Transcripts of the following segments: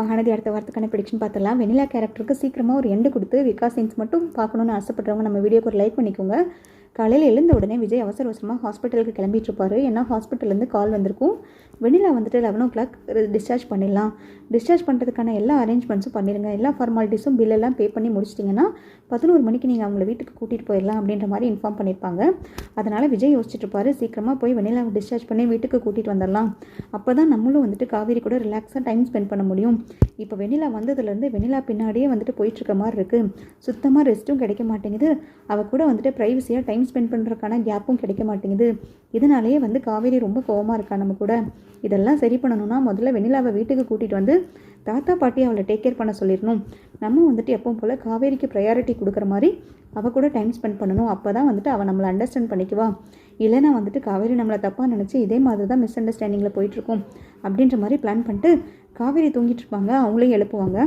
மகாநதி அடுத்த வாரத்துக்கான ப்ரிடிக்ஷன் பார்த்துலாம் வெனிலா கேரக்டருக்கு சீக்கிரமாக ஒரு எண்டு கொடுத்து விகாஸ் சீன்ஸ் மட்டும் பார்க்கணுன்னு ஆசைப்பட்றவங்க நம்ம வீடியோக்கு ஒரு லைக் பண்ணிக்கோங்க. காலையில் எழுந்த உடனே விஜய் அவசர அவசரமாக ஹாஸ்பிட்டலுக்கு கிளம்பிட்டு இருப்பாரு ஏன்னா ஹாஸ்பிட்டல்லேருந்து கால் வந்திருக்கும். வெளியில் வந்துட்டு லெவன் ஓ கிளாக் டிஸ்சார்ஜ் பண்ணிடலாம். டிஸ்சார்ஜ் பண்ணுறதுக்கான எல்லா அரேஞ்ச்மெண்ட்ஸும் பண்ணிடுங்க. எல்லா ஃபார்மாலிட்டிஸும் பில் எல்லாம் பே பண்ணி முடிச்சிட்டிங்கன்னா பதினோரு மணிக்கு நீங்கள் அவங்கள வீட்டுக்கு கூட்டிகிட்டு போயிடலாம் அப்படின்ற மாதிரி இன்ஃபார்ம் பண்ணியிருப்பாங்க அதனால் விஜய் யோசிச்சுட்டு இருப்பார் சீக்கிரமாக போய் வெனிலாவை டிஸ்சார்ஜ் பண்ணி வீட்டுக்கு கூட்டிகிட்டு வந்துடலாம். அப்போ தான் நம்மளும் வந்துட்டு காவேரி கூட ரிலாக்ஸாக டைம் ஸ்பெண்ட் பண்ண முடியும். இப்போ வெண்ணிலா வந்ததுலேருந்து வெண்ணிலா பின்னாடியே வந்துட்டு போயிட்டுருக்க மாதிரி இருக்குது சுத்தமாக ரெஸ்ட்டும் கிடைக்க மாட்டேங்குது. அவள் கூட வந்துட்டு ப்ரைவசியாக டைம் ஸ்பெண்ட் பண்ணுறதுக்கான கேப்பும் கிடைக்க மாட்டேங்குது. இதனாலேயே வந்து காவேரி ரொம்ப கோவமாக இருக்கா நம்ம கூட? இதெல்லாம் சரி பண்ணணும்னா முதல்ல வெண்ணிலாவை வீட்டுக்கு கூட்டிகிட்டு வந்து தாத்தா பாட்டி அவளை டேக் கேர் பண்ண சொல்லிடணும். நம்ம வந்துட்டு எப்பவும் போல் காவேரிக்கு ப்ரையாரிட்டி கொடுக்குற மாதிரி அவள் கூட டைம் ஸ்பெண்ட் பண்ணணும். அப்போ தான் வந்துட்டு அவள் நம்மளை அண்டர்ஸ்டாண்ட் பண்ணிக்குவா. இல்லைன்னா வந்துட்டு காவேரி நம்மளை தப்பாக நினச்சி இதே மாதிரி தான் மிஸ் அண்டர்ஸ்டாண்டிங்கில் போயிட்டுருக்கோம் அப்படின்ற மாதிரி பிளான் பண்ணிட்டு காவேரி தூங்கிட்டு இருப்பாங்க. அவங்களையும் எழுப்புவாங்க.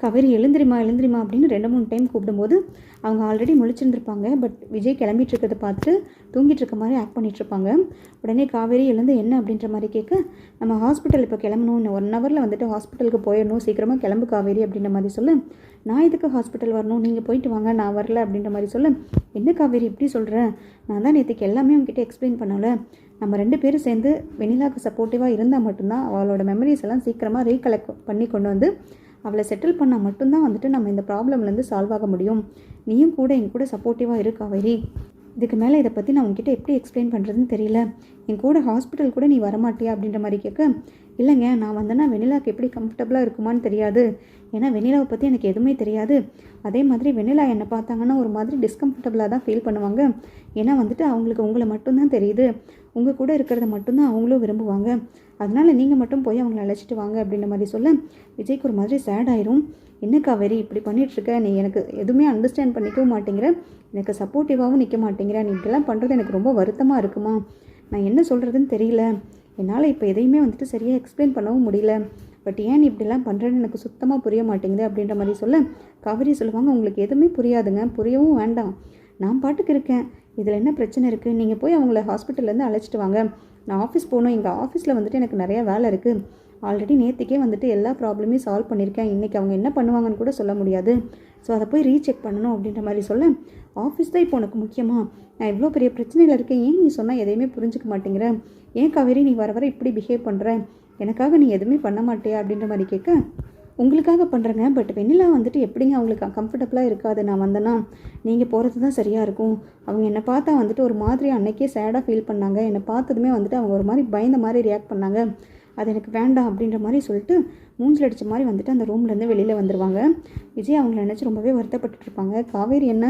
காவேரி எழுந்திரிமா எழுந்திரிமா அப்படின்னு ரெண்டு மூணு டைம் கூப்பிடும்போது அவங்க ஆல்ரெடி முழிச்சிருந்துருப்பாங்க. பட் விஜய் கிளம்பிட்டு இருக்கிறத பார்த்துட்டு தூங்கிட்டு இருக்க மாதிரி ஆக்ட் பண்ணிகிட்ருப்பாங்க உடனே காவேரி எழுந்து என்ன அப்படின்ற மாதிரி கேட்க நம்ம ஹாஸ்பிட்டல் இப்போ கிளம்பணும். ஒன் ஹவரில் வந்துட்டு ஹாஸ்பிட்டலுக்கு போயிடணும். சீக்கிரமாக கிளம்பு காவேரி அப்படின்ற மாதிரி சொல்ல. நான் இதுக்கு ஹாஸ்பிட்டல் வரணும்? நீங்கள் போயிட்டு வாங்க நான் வரல அப்படின்ற மாதிரி சொல்ல. என்ன காவேரி இப்படி சொல்கிறேன் நான் தான் நேற்றுக்கு எல்லாமே உங்ககிட்ட எக்ஸ்பிளைன் பண்ணல. நம்ம ரெண்டு பேரும் சேர்ந்து வெனிலாவுக்கு சப்போர்ட்டிவாக இருந்தால் மட்டும்தான் அவளோட மெமரிஸ் எல்லாம் சீக்கிரமாக ரீகலெக்ட் பண்ணி கொண்டு வந்து அவளை செட்டில் பண்ணால் மட்டும்தான் வந்துட்டு நம்ம இந்த ப்ராப்ளம்லேருந்து சால்வ் ஆக முடியும். நீயும் கூட என் கூட சப்போர்ட்டிவாக இரு காவேரி. இதுக்கு மேலே இதை பற்றி நான் உங்ககிட்ட எப்படி எக்ஸ்பிளைன் பண்ணுறதுன்னு தெரியல. என் கூட ஹாஸ்பிட்டல் கூட நீ வரமாட்டியா அப்படின்ற மாதிரி கேட்க இல்லைங்க நான் வந்தேன்னா வெனிலாவுக்கு எப்படி கம்ஃபர்டபுளாக இருக்குமான்னு தெரியாது. ஏன்னா வெனிலாவை பற்றி எனக்கு எதுவுமே தெரியாது. அதே மாதிரி வெனிலா என்னை பார்த்தாங்கன்னா ஒரு மாதிரி டிஸ்கம்ஃபர்டபுளாக தான் ஃபீல் பண்ணுவாங்க. ஏன்னா வந்துட்டு அவங்களுக்கு உங்களை மட்டும்தான் தெரியுது. உங்கள் கூட இருக்கிறத மட்டும்தான் அவங்களும் விரும்புவாங்க. அதனால் நீங்கள் மட்டும் போய் அவங்கள அழைச்சிட்டு வாங்க அப்படின்ற மாதிரி சொல்ல விஜய்க்கு ஒரு மாதிரி சேட் ஆயிரும். என்ன காவேரி இப்படி பண்ணிகிட்ருக்க நீ எனக்கு எதுவுமே அண்டர்ஸ்டாண்ட் பண்ணிக்கவும் மாட்டேங்கிற. எனக்கு சப்போர்ட்டிவாகவும் நிற்க மாட்டேங்கிற. நீ இப்படிலாம் பண்ணுறது எனக்கு ரொம்ப வருத்தமாக இருக்குமா? நான் என்ன சொல்கிறதுன்னு தெரியல. என்னால் இப்போ எதையுமே வந்துட்டு சரியாக எக்ஸ்பிளைன் பண்ணவும் முடியல. பட் ஏன் நீ இப்படிலாம் பண்ணுறேன்னு எனக்கு சுத்தமாக புரிய மாட்டேங்குது அப்படின்ற மாதிரி சொல்ல காவேரி சொல்லுவாங்க. உங்களுக்கு எதுவுமே புரியாதுங்க. புரியவும் வேண்டாம். நான் பாட்டுக்கு இருக்கேன். இதில் என்ன பிரச்சனை இருக்குது? நீங்கள் போய் அவங்கள ஹாஸ்பிட்டல்லேருந்து அழைச்சிட்டு வாங்க. நான் ஆஃபீஸ் போகணும். எங்கள் ஆஃபீஸில் வந்துட்டு எனக்கு நிறையா வேலை இருக்குது. ஆல்ரெடி நேற்றுக்கே வந்துட்டு எல்லா ப்ராப்ளமையும் சால்வ் பண்ணியிருக்கேன். இன்றைக்கி அவங்க என்ன பண்ணுவாங்கன்னு கூட சொல்ல முடியாது. ஸோ அதை போய் ரீசெக் பண்ணணும் அப்படின்ற மாதிரி சொல்ல. ஆஃபீஸ் தான் இப்போ உனக்கு முக்கியமாக நான் இவ்வளோ பெரிய பிரச்சனையில் இருக்கேன். ஏன் நீ சொன்னால் எதையுமே புரிஞ்சுக்க மாட்டேங்கிற? ஏன் காவேரி நீ வர வர இப்படி பிஹேவ் பண்ணுற? எனக்காக நீ எதுவுமே பண்ண மாட்டியா அப்படின்ற மாதிரி கேட்க உங்களுக்காக பண்ணுறேங்க பட் வெண்ணிலா வந்துட்டு எப்படிங்க அவங்களுக்கு கம்ஃபர்டபுளாக இருக்காது? நான் வந்தேன்னா நீங்கள் போகிறது தான் சரியாக இருக்கும். அவங்க என்னை பார்த்தா வந்துட்டு ஒரு மாதிரி அன்னைக்கே சேடாக ஃபீல் பண்ணாங்க. என்னை பார்த்ததுமே வந்துட்டு அவங்க ஒரு மாதிரி பயந்த மாதிரி ரியாக்ட் பண்ணாங்க. அது எனக்கு வேண்டாம் அப்படின்ற மாதிரி சொல்லிட்டு மூஞ்சில் அடித்த மாதிரி வந்துட்டு அந்த ரூம்லேருந்து வெளியில் வந்துடுவாங்க விஜய் அவங்கள நினச்சி ரொம்பவே வருத்தப்பட்டுட்டு இருப்பாங்க. காவேரி என்ன?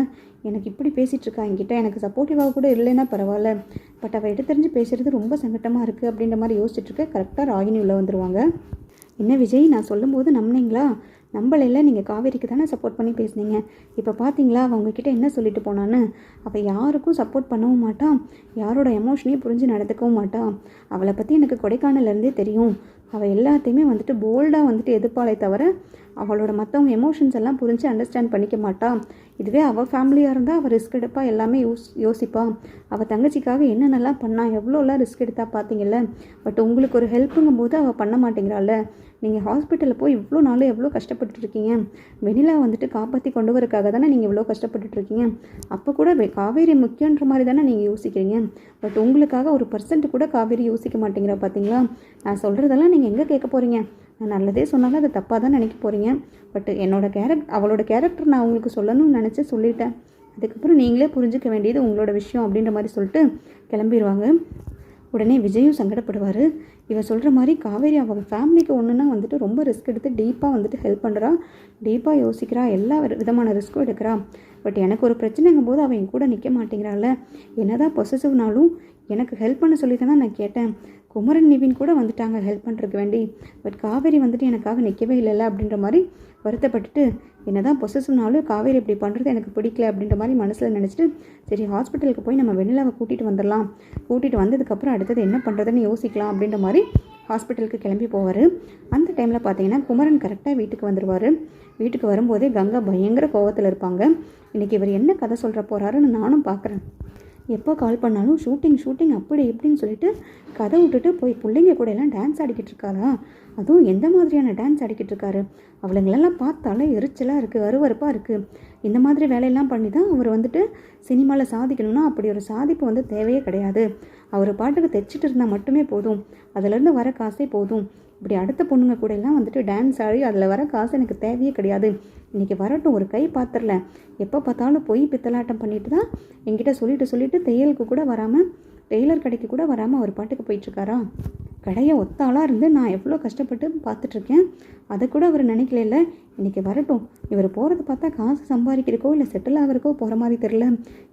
எனக்கு இப்படி பேசிகிட்டு இருக்கா? என்கிட்ட எனக்கு சப்போர்ட்டிவாக கூட இல்லைன்னா பரவாயில்ல. பட் அவள் எடுத்து தெரிஞ்சு பேசுகிறது ரொம்ப சங்கட்டமாக இருக்குது அப்படின்ற மாதிரி யோசிச்சுட்டு இருக்க கரெக்டாக ராகினி உள்ளே வந்துடுவாங்க என்ன விஜய் நான் சொல்லும்போது நம்பினீங்களா? நம்மளையில் நீங்கள் காவேரிக்கு தானே சப்போர்ட் பண்ணி பேசுனீங்க. இப்போ பார்த்தீங்களா அவள் உங்ககிட்ட என்ன சொல்லிட்டு போனான்னு? அவள் யாருக்கும் சப்போர்ட் பண்ணவும் மாட்டான் யாரோட எமோஷனையும் புரிஞ்சு நடந்துக்கவும் மாட்டான் அவளை பற்றி எனக்கு கொடைக்கானல்லேருந்தே தெரியும். அவள் எல்லாத்தையுமே வந்துட்டு போல்டாக வந்துட்டு எதிர்ப்பாளே தவிர அவளோட மற்றவங்க எமோஷன்ஸ் எல்லாம் புரிஞ்சு அண்டர்ஸ்டாண்ட் பண்ணிக்க மாட்டான் இதுவே அவள் ஃபேமிலியாக இருந்தால் அவள் ரிஸ்க் எடுப்பா எல்லாமே யோஸ் யோசிப்பாள் அவள் தங்கச்சிக்காக என்னென்னலாம் பண்ணா எவ்வளோலாம் ரிஸ்க் எடுத்தா பார்த்தீங்கல்ல பட் உங்களுக்கு ஒரு ஹெல்ப்புங்கும் போது அவள் பண்ண மாட்டேங்கிறாள் நீங்கள் ஹாஸ்பிட்டலில் போய் இவ்வளோ நாள் எவ்வளோ கஷ்டப்பட்டுருக்கீங்க வெனிலா வந்துட்டு காப்பாற்றி கொண்டு வரக்காக தானே நீங்கள் இவ்வளோ கஷ்டப்பட்டுட்ருக்கீங்க? அப்போ கூட காவேரி முக்கியன்ற மாதிரி தானே நீங்கள் யோசிக்கிறீங்க? பட் உங்களுக்காக ஒரு பர்சன்ட் கூட காவேரி யோசிக்க மாட்டேங்கிறா பார்த்தீங்களா நான் சொல்கிறதெல்லாம் நீங்கள் எங்கே கேட்க போகிறீங்க நான் நல்லதே சொன்னாலும் அதை தப்பாக தான் நினைக்க போகிறீங்க பட் என்னோடய கேரக்ட் அவளோட கேரக்டர் நான் உங்களுக்கு சொல்லணும்னு நினச்சி சொல்லிட்டேன். அதுக்கப்புறம் நீங்களே புரிஞ்சுக்க வேண்டியது உங்களோட விஷயம் அப்படின்ற மாதிரி சொல்லிட்டு கிளம்பிடுவாங்க உடனே விஜயும் சங்கடப்படுவார். இவன் சொல்கிற மாதிரி காவேரி அவங்க ஃபேமிலிக்கு ஒன்றுனா வந்துட்டு ரொம்ப ரிஸ்க் எடுத்து டீப்பாக வந்துட்டு ஹெல்ப் பண்ணுறா டீப்பாக யோசிக்கிறா எல்லா விதமான ரிஸ்க்கும் எடுக்கிறா. பட் எனக்கு ஒரு பிரச்சனைங்கும் போது அவன் கூட நிற்க மாட்டேங்கிறாள் என்னதான் பொசசிவ்னாலும் எனக்கு ஹெல்ப் பண்ண சொல்லி தான் நான் கேட்டேன். குமரன் நிவின் கூட வந்துட்டாங்க. ஹெல்ப் பண்ணுறதுக்கு வேண்டி. பட் காவேரி வந்துட்டு எனக்காக நிற்கவே இல்லைல்ல அப்படின்ற மாதிரி வருத்தப்பட்டுட்டு என்ன தான் பொசஸ்னாலும் காவேரி இப்படி பண்ணுறது எனக்கு பிடிக்கல அப்படின்ற மாதிரி மனசில் நினச்சிட்டு சரி ஹாஸ்பிட்டலுக்கு போய் நம்ம வெண்ணிலாவை கூட்டிகிட்டு வந்துடலாம். கூட்டிகிட்டு வந்ததுக்கப்புறம் அடுத்தது என்ன பண்ணுறதுன்னு யோசிக்கலாம் அப்படின்ற மாதிரி ஹாஸ்பிட்டலுக்கு கிளம்பி போவார். அந்த டைமில் பார்த்தீங்கன்னா குமரன் கரெக்டாக வீட்டுக்கு வந்துடுவார் வீட்டுக்கு வரும்போதே கங்கா பயங்கர கோவத்தில் இருப்பாங்க. இன்றைக்கி இவர் என்ன கதை சொல்கிற போகிறாருன்னு நானும் பார்க்குறேன் எப்போ கால் பண்ணாலும் ஷூட்டிங் ஷூட்டிங் அப்படி இப்படின்னு சொல்லிட்டு கதை விட்டுட்டு போய் பிள்ளைங்க கூட எல்லாம் டான்ஸ் ஆடிக்கிட்டு இருக்காரா அதுவும் எந்த மாதிரியான டான்ஸ் ஆடிக்கிட்டு இருக்காரு? அவளுங்களெல்லாம் பார்த்தாலே எரிச்சலாக இருக்குது அருவருப்பாக இருக்குது இந்த மாதிரி வேலையெல்லாம் பண்ணி தான் அவர் வந்துட்டு சினிமாவில் சாதிக்கணும்னா அப்படி ஒரு சாதிப்பு வந்து தேவையே கிடையாது. அவர் பாட்டுக்கு தைச்சிட்டு இருந்தால் மட்டுமே போதும். அதுலேருந்து வர காசே போதும். இப்படி அடுத்த பொண்ணுங்க கூட எல்லாம் வந்துட்டு டான்ஸ் ஆடி அதில் வர காசு எனக்கு தேவையே கிடையாது. இன்றைக்கி வரட்டும் ஒரு கை பாத்திரல. எப்போ பார்த்தாலும் போய் பித்தலாட்டம் பண்ணிட்டு தான் என்கிட்ட சொல்லிட்டு சொல்லிட்டு தையலுக்கு கூட வராமல் டெய்லர் கடைக்கு கூட வராமல் அவர் பாட்டுக்கு போயிட்டுருக்காரா? கடையை ஒத்தாளாக இருந்து நான் எவ்வளோ கஷ்டப்பட்டு பார்த்துட்ருக்கேன் அதை கூட அவர் நினைக்கல இன்றைக்கி வரட்டும். இவர் போகிறது பார்த்தா காசு சம்பாதிக்கிறக்கோ இல்லை செட்டில் ஆகிறக்கோ போகிற மாதிரி தெரியல.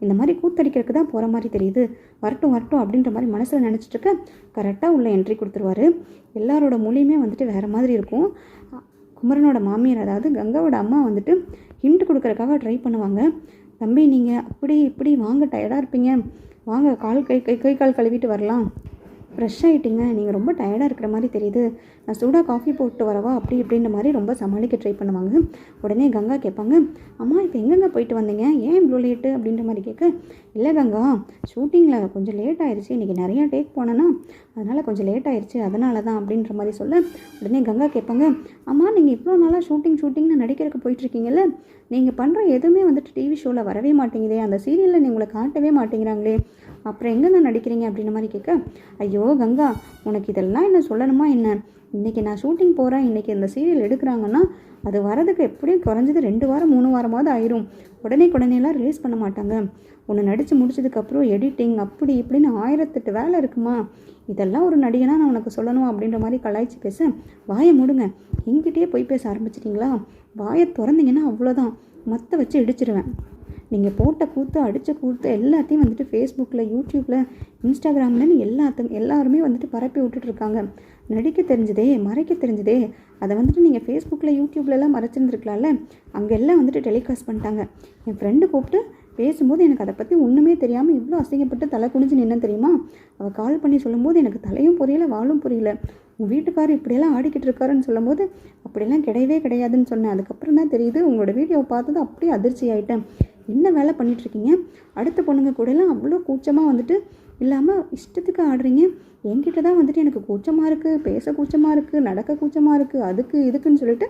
இந்த மாதிரி கூத்தடிக்கிறதுக்கு தான் போகிற மாதிரி தெரியுது. வரட்டும் வரட்டும் அப்படின்ற மாதிரி மனசில் நினச்சிட்டு இருக்க கரெக்டாக உள்ள என்ட்ரி கொடுத்துருவாரு. எல்லாரோட மொழியுமே வந்துட்டு வேறு மாதிரி இருக்கும். குமரனோட மாமியார் அதாவது கங்காவோட அம்மா வந்துட்டு ஹிண்ட் கொடுக்கறக்காக ட்ரை பண்ணுவாங்க. தம்பி நீங்கள் அப்படி இப்படி வாங்க டயர்டாக இருப்பீங்க. வாங்க கால் கை கை கை கால் கழுவிட்டு வரலாம். ஃப்ரெஷ் ஆகிட்டீங்க நீங்கள் ரொம்ப டயர்டாக இருக்கிற மாதிரி தெரியுது. நான் சூடாக காஃபி போட்டு வரவா அப்படி இப்படின்ற மாதிரி ரொம்ப சமாளிக்க ட்ரை பண்ணுவாங்க. உடனே கங்கா கேட்பாங்க அம்மா இப்போ எங்கெங்க போயிட்டு வந்தீங்க? ஏன் இவ்வளோ லேட்டு அப்படின்ற மாதிரி கேட்க இல்லை கங்கா ஷூட்டிங்கில் கொஞ்சம் லேட் ஆயிடுச்சு இன்றைக்கி நிறையா டேக் போனேன்னா அதனால் கொஞ்சம் லேட் ஆயிடுச்சு அதனால தான் அப்படின்ற மாதிரி சொல்ல உடனே கங்கா கேட்பாங்க அம்மா நீங்கள் இவ்வளோ நாளாக ஷூட்டிங் ஷூட்டிங்னு நடிக்கிறதுக்கு போயிட்டுருக்கீங்கல்ல? நீங்கள் பண்ணுற எதுவுமே வந்துட்டு டிவி ஷோவில் வரவே மாட்டேங்குதே. அந்த சீரியலில் நீங்கள் உங்களை காட்டவே மாட்டேங்கிறாங்களே. அப்புறம் எங்கே நடிக்கிறீங்க? அப்படின்ற மாதிரி கேட்க ஐயோ கங்கா உனக்கு இதெல்லாம் என்ன சொல்லணுமா என்ன? இன்றைக்கி நான் ஷூட்டிங் போகிறேன் இன்றைக்கி இந்த சீரியல் எடுக்கிறாங்கன்னா அது வரதுக்கு எப்படியும் குறைஞ்சது ரெண்டு வாரம் மூணு வாரமாவது ஆயிரும். உடனே உடனேலாம் ரிலீஸ் பண்ண மாட்டாங்க. ஒன்று நடித்து முடிச்சதுக்கப்புறம் எடிட்டிங் அப்படி இப்படின்னு ஆயிரத்தெட்டு வேலை இருக்குமா? இதெல்லாம் ஒரு நடிகனாக நான் உனக்கு சொல்லணும் அப்படின்ற மாதிரி கலாய்ச்சி பேச வாயை முடுங்க. எங்கிட்டயே போய் பேச ஆரம்பிச்சிட்டிங்களா? வாயை திறந்தீங்கன்னா அவ்வளோதான் மற்ற வச்சு இடிச்சிருவேன். நீங்கள் போட்ட கூத்து அடித்த கூத்து எல்லாத்தையும் வந்துட்டு ஃபேஸ்புக்கில் யூடியூப்பில் இன்ஸ்டாகிராம்லன்னு எல்லாத்துக்கும் எல்லாருமே வந்துட்டு பரப்பி விட்டுட்ருக்காங்க நடிக்க தெரிஞ்சதே மறைக்க தெரிஞ்சதே அதை வந்துட்டு நீங்கள் ஃபேஸ்புக்கில் யூடியூப்லலாம் மறைச்சிருந்துருக்கலாம்ல அங்கெல்லாம் வந்துட்டு டெலிகாஸ்ட் பண்ணிட்டாங்க. என் ஃப்ரெண்டு கூப்பிட்டு பேசும்போது எனக்கு அதை பற்றி ஒன்றுமே தெரியாமல் இவ்வளோ அசிங்கப்பட்டு தலை குனிஞ்சு நின்று தெரியுமா? அவள் கால் பண்ணி சொல்லும்போது எனக்கு தலையும் புரியல வாழும் புரியல. உங்கள் வீட்டுக்காரர் இப்படியெல்லாம் ஆடிக்கிட்டு இருக்காருன்னு சொல்லும்போது அப்படியெல்லாம் கிடையவே கிடையாதுன்னு சொன்னேன். அதுக்கப்புறம் தான் தெரியுது உங்களோட வீடியோவை பார்த்தது அப்படியே அதிர்ச்சி ஆகிட்டேன் என்ன வேலை பண்ணிகிட்ருக்கீங்க அடுத்த பொண்ணுங்க கூடலாம் அவ்வளோ கூச்சமாக வந்துட்டு இல்லாமல் இஷ்டத்துக்கு ஆடுறீங்க. உங்ககிட்ட தான் வந்துட்டு எனக்கு கூச்சமாக இருக்குது பேச கூச்சமாக இருக்குது நடக்க கூச்சமாக இருக்குது அதுக்கு இதுக்குன்னு சொல்லிட்டு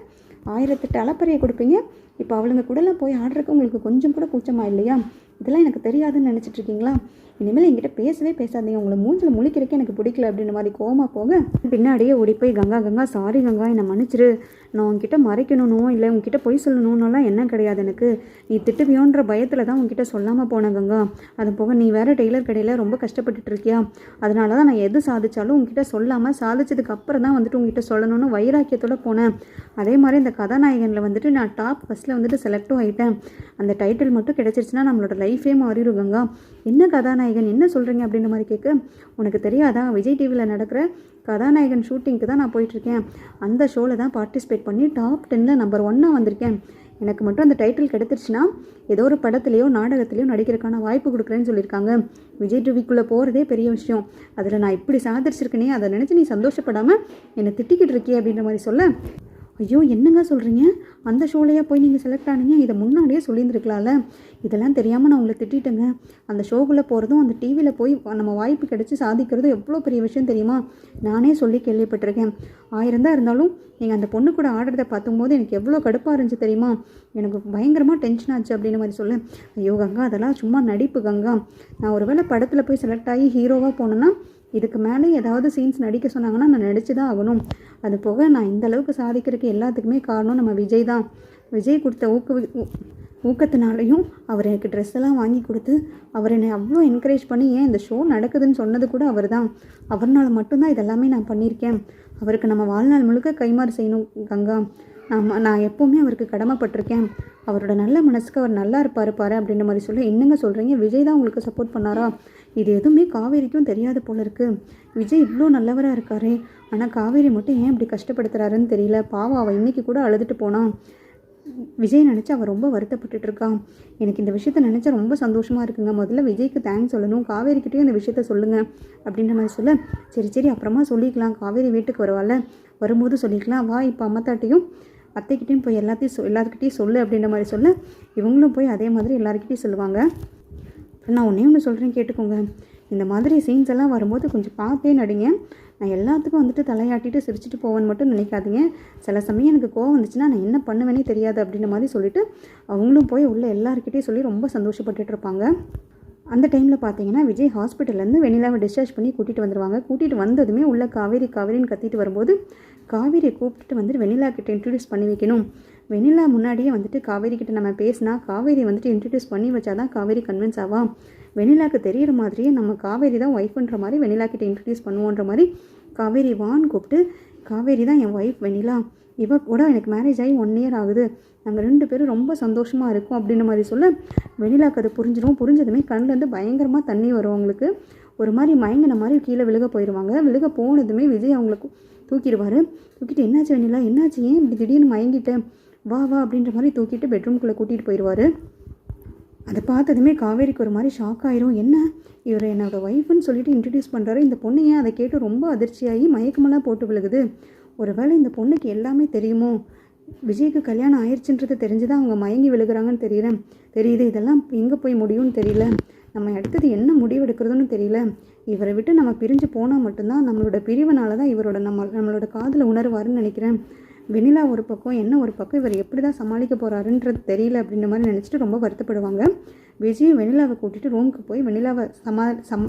ஆயிரத்தெட்டு அலப்பறையை கொடுப்பீங்க. இப்போ அவளுங்க கூடலாம் போய் ஆடுறதுக்கு உங்களுக்கு கொஞ்சம் கூட கூச்சமாக இல்லையா? இதெல்லாம் எனக்கு தெரியாதுன்னு நினச்சிட்டு இருக்கீங்களா? இனிமேல் என்கிட்ட பேசவே பேசாதீங்க. உங்களை மூஞ்சில் முழிக்கிறக்கே எனக்கு பிடிக்கல அப்படின்ற மாதிரி கோமா போக பின்னாடியே ஓடி போய் கங்கா கங்கா சாரி கங்கா என்னை மன்னிச்சிரு. நான் உங்ககிட்ட மறைக்கணும் இல்லை உங்ககிட்ட பொய் சொல்லணும்னுலாம் என்ன கிடையாது எனக்கு. நீ திட்டுவியோன்ற பயத்தில் தான் உங்ககிட்ட சொல்லாமல் போனேன் கங்கா. அது போக நீ வேறு டெய்லர் கடையில் ரொம்ப கஷ்டப்பட்டுட்டு இருக்கியா? அதனால தான் நான் எது சாதித்தாலும் உங்ககிட்ட சொல்லாமல் சாதிச்சதுக்கு அப்புறம் தான் வந்துட்டு உங்ககிட்ட சொல்லணும்னு வைராக்கியத்தோட போனேன். அதே மாதிரி இந்த கதாநாயகனில் வந்துட்டு நான் டாப் ஃபஸ்ட்டில் வந்துட்டு செலக்டும் ஆகிட்டேன் அந்த டைட்டில் மட்டும் கிடச்சிருச்சுன்னா நம்மளோட லைஃபே மாறிடும் கங்கா. என்ன கதாநாயகன் என்ன சொல்கிறீங்க அப்படின்ற மாதிரி கேட்க உனக்கு தெரியாதா? விஜய் டிவியில் நடக்கிற கதாநாயகன் ஷூட்டிங்க்கு தான் நான் போயிட்டுருக்கேன் அந்த ஷோவில் தான் பார்ட்டிசிபேட் பண்ணி டாப் டென்னில் நம்பர் ஒன்னாக வந்திருக்கேன். எனக்கு மட்டும் அந்த டைட்டில் கிடைச்சிருச்சுன்னா ஏதோ ஒரு படத்துலையோ நாடகத்துலையோ நடிக்கிறதுக்கான வாய்ப்பு கொடுக்குறேன்னு சொல்லியிருக்காங்க. விஜய் டிவிக்குள்ளே போகிறதே பெரிய விஷயம். அதில் நான் இப்படி சாதிச்சிருக்கேனே அதை நினச்சி நீ சந்தோஷப்படாமல் என்னை திட்டிக்கிட்டு இருக்கே அப்படின்ற மாதிரி சொல்ல. ஐயோ என்னங்க சொல்கிறீங்க அந்த ஷோலையாக போய் நீங்கள் செலக்ட் ஆனீங்க இதை முன்னாடியே சொல்லியிருந்துருக்கலாம்ல. இதெல்லாம் தெரியாமல் நான் உங்களை திட்டிட்டேங்க. அந்த ஷோக்குள்ளே போகிறதும் அந்த டிவியில் போய் நம்ம வாய்ப்பு கிடச்சி சாதிக்கிறதும் எவ்வளோ பெரிய விஷயம் தெரியுமா? நானே சொல்லி கேள்விப்பட்டிருக்கேன். ஆயிரம் தான் இருந்தாலும் நீங்கள் அந்த பொண்ணு கூட ஆடுறதை பார்க்கும்போது எனக்கு எவ்வளோ கடுப்பாக இருந்துச்சு தெரியுமா? எனக்கு பயங்கரமாக டென்ஷன் ஆச்சு அப்படின்னு மாதிரி சொல்ல ஐயோ கங்கா அதெல்லாம் சும்மா நடிப்பு கங்கா. நான் ஒருவேளை படத்தில் போய் செலக்ட் ஆகி ஹீரோவாக போனேன்னா இதுக்கு மேலே ஏதாவது சீன்ஸ் நடிக்க சொன்னாங்கன்னா நான் நடிச்சு தான் ஆகணும். அது போக நான் இந்த அளவுக்கு சாதிக்கிறதுக்கு எல்லாத்துக்குமே காரணம் நம்ம விஜய் தான். விஜய் கொடுத்த ஊக்குவி ஊ- ஊக்கத்தினாலையும் அவர் எனக்கு ட்ரெஸ் எல்லாம் வாங்கி கொடுத்து அவர் என்னை அவ்வளோ என்கரேஜ் பண்ணி ஏன் இந்த ஷோ நடக்குதுன்னு சொன்னது கூட அவர் தான். அவர்னால மட்டும்தான் இதெல்லாமே நான் பண்ணியிருக்கேன். அவருக்கு நம்ம வாழ்நாள் முழுக்க கைமாறு செய்யணும் கங்கா. நான் நான் எப்போவுமே அவருக்கு கடமைப்பட்டிருக்கேன். அவரோட நல்ல மனசுக்கு அவர் நல்லா இருப்பார் பாரு அப்படின்ற மாதிரி சொல்ல என்னங்க சொல்கிறீங்க விஜய் தான் உங்களுக்கு சப்போர்ட் பண்ணாரா? இது எதுவுமே காவேரிக்கும் தெரியாத போல இருக்குது விஜய் இவ்வளோ நல்லவராக இருக்காரு. ஆனால் காவேரி மட்டும் ஏன் இப்படி கஷ்டப்படுத்துறாருன்னு தெரியல. பாவம் அவள் இன்னைக்கு கூட அழுதுட்டு போனான் விஜய் நினச்சி அவள் ரொம்ப வருத்தப்பட்டுட்டு இருக்கான். எனக்கு இந்த விஷயத்த நினச்சா ரொம்ப சந்தோஷமாக இருக்குங்க. முதல்ல விஜய்க்கு தேங்க்ஸ் சொல்லணும். காவேரிக்கிட்டேயும் இந்த விஷயத்த சொல்லுங்கள் அப்படின்ற மாதிரி சொல்ல சரி சரி அப்புறமா சொல்லிக்கலாம். காவேரி வீட்டுக்கு வருவாள் வரும்போது சொல்லிக்கலாம். வா இப்போ அம்மத்தாட்டையும் அத்தைக்கிட்டையும் போய் எல்லாத்தையும் சொ எல்லாத்துக்கிட்டையும் சொல்லு அப்படின்ற மாதிரி சொல்ல. இவங்களும் போய் அதே மாதிரி எல்லாருக்கிட்டையும் சொல்லுவாங்க. நான் ஒன்றே ஒன்று சொல்கிறேன் கேட்டுக்கோங்க. இந்த மாதிரி சீன்ஸ் எல்லாம் வரும்போது கொஞ்சம் பார்த்தே நடிங்க. நான் எல்லாத்துக்கும் வந்துட்டு தலையாட்டிட்டு சிரிச்சுட்டு போவேன்னு மட்டும் நினைக்காதீங்க. சில சமயம் எனக்கு கோவம் வந்துச்சுன்னா நான் என்ன பண்ணுவேனே தெரியாது அப்படின்ற மாதிரி சொல்லிவிட்டு அவங்களும் போய் உள்ள எல்லாருக்கிட்டையும் சொல்லி ரொம்ப சந்தோஷப்பட்டுட்டு இருப்பாங்க. அந்த டைமில் பார்த்தீங்கன்னா விஜய் ஹாஸ்பிட்டல்லேருந்து வெண்ணிலாவை டிஸ்சார்ஜ் பண்ணி கூட்டிகிட்டு வந்துடுவாங்க கூட்டிகிட்டு வந்ததுமே உள்ள காவேரி காவேரின்னு கத்திட்டு வரும்போது காவேரியை கூப்பிட்டுட்டு வந்துட்டு வெண்ணிலா கிட்ட இன்ட்ரடியூஸ் பண்ணி வைக்கணும். வெண்ணிலா முன்னாடியே வந்துட்டு காவேரி கிட்ட நம்ம பேசினா காவேரி வந்துட்டு இன்ட்ரடியூஸ் பண்ணி வச்சாதான் காவேரி கன்வின்ஸ் ஆவாம் வெண்ணிலாக்கு தெரியிற மாதிரியே நம்ம காவேரி தான் ஒய்ஃப்ன்ற மாதிரி வெண்ணிலா கிட்ட இன்ட்ரடியூஸ் பண்ணுவோன்ற மாதிரி காவேரி வான்னு கூப்பிட்டு காவேரி தான் என் ஒய்ஃப் வெண்ணிலா. இவ கூட எனக்கு மேரேஜ் ஆகி ஒன் இயர் ஆகுது. நாங்கள் ரெண்டு பேரும் ரொம்ப சந்தோஷமாக இருக்கும் அப்படின்ற மாதிரி சொல்ல வெண்ணிலாக்கு அது புரிஞ்சிடும் புரிஞ்சதுமே கண்ணுலேருந்து பயங்கரமாக தண்ணி வரும் அவங்களுக்கு. ஒரு மாதிரி மயங்கின மாதிரி கீழே விழுக போயிடுவாங்க விழுக போனதுமே விஜய் அவங்களுக்கு தூக்கிடுவார். தூக்கிட்டு என்னாச்சு வெண்ணிலா என்னாச்சு? ஏன் இப்படி திடீர்னு மயங்கிட்டேன் வா வா அப்படின்ற மாதிரி தூக்கிட்டு பெட்ரூம்குள்ளே கூட்டிகிட்டு போயிடுவார். அதை பார்த்ததுமே காவேரிக்கு ஒரு மாதிரி ஷாக் ஆயிரும். என்ன? இவர் என்னோட ஒய்ஃப்னு சொல்லிட்டு இன்ட்ரடியூஸ் பண்ணுறாரு இந்த பொண்ணு ஏன் அதை கேட்டு ரொம்ப அதிர்ச்சியாகி மயக்கமெல்லாம் போட்டு விழுகுது? ஒருவேளை இந்த பொண்ணுக்கு எல்லாமே தெரியுமோ? விஜய்க்கு கல்யாணம் ஆயிடுச்சுன்றது தெரிஞ்சு தான் அவங்க மயங்கி விழுகிறாங்கன்னு தெரியல தெரியுது இதெல்லாம் எங்கே போய் முடியும்னு தெரியல. நம்ம அடுத்தது என்ன முடிவு எடுக்கிறதுன்னு தெரியல. இவரை விட்டு நம்ம பிரிஞ்சு போனால் மட்டும்தான் நம்மளோட பிரிவினால தான் இவரோட நம்ம நம்மளோட காதில் உணர்வாருன்னு நினைக்கிறேன். வெனிலா ஒரு பக்கம் என்ன ஒரு பக்கம் இவர் எப்படி தான் சமாளிக்க போகிறாருன்றது தெரியல அப்படின்ற மாதிரி நினச்சிட்டு ரொம்ப வருத்தப்படுவாங்க. விஜய் வெனிலாவை கூட்டிகிட்டு ரூமுக்கு போய் வெனிலாவை சமா சம்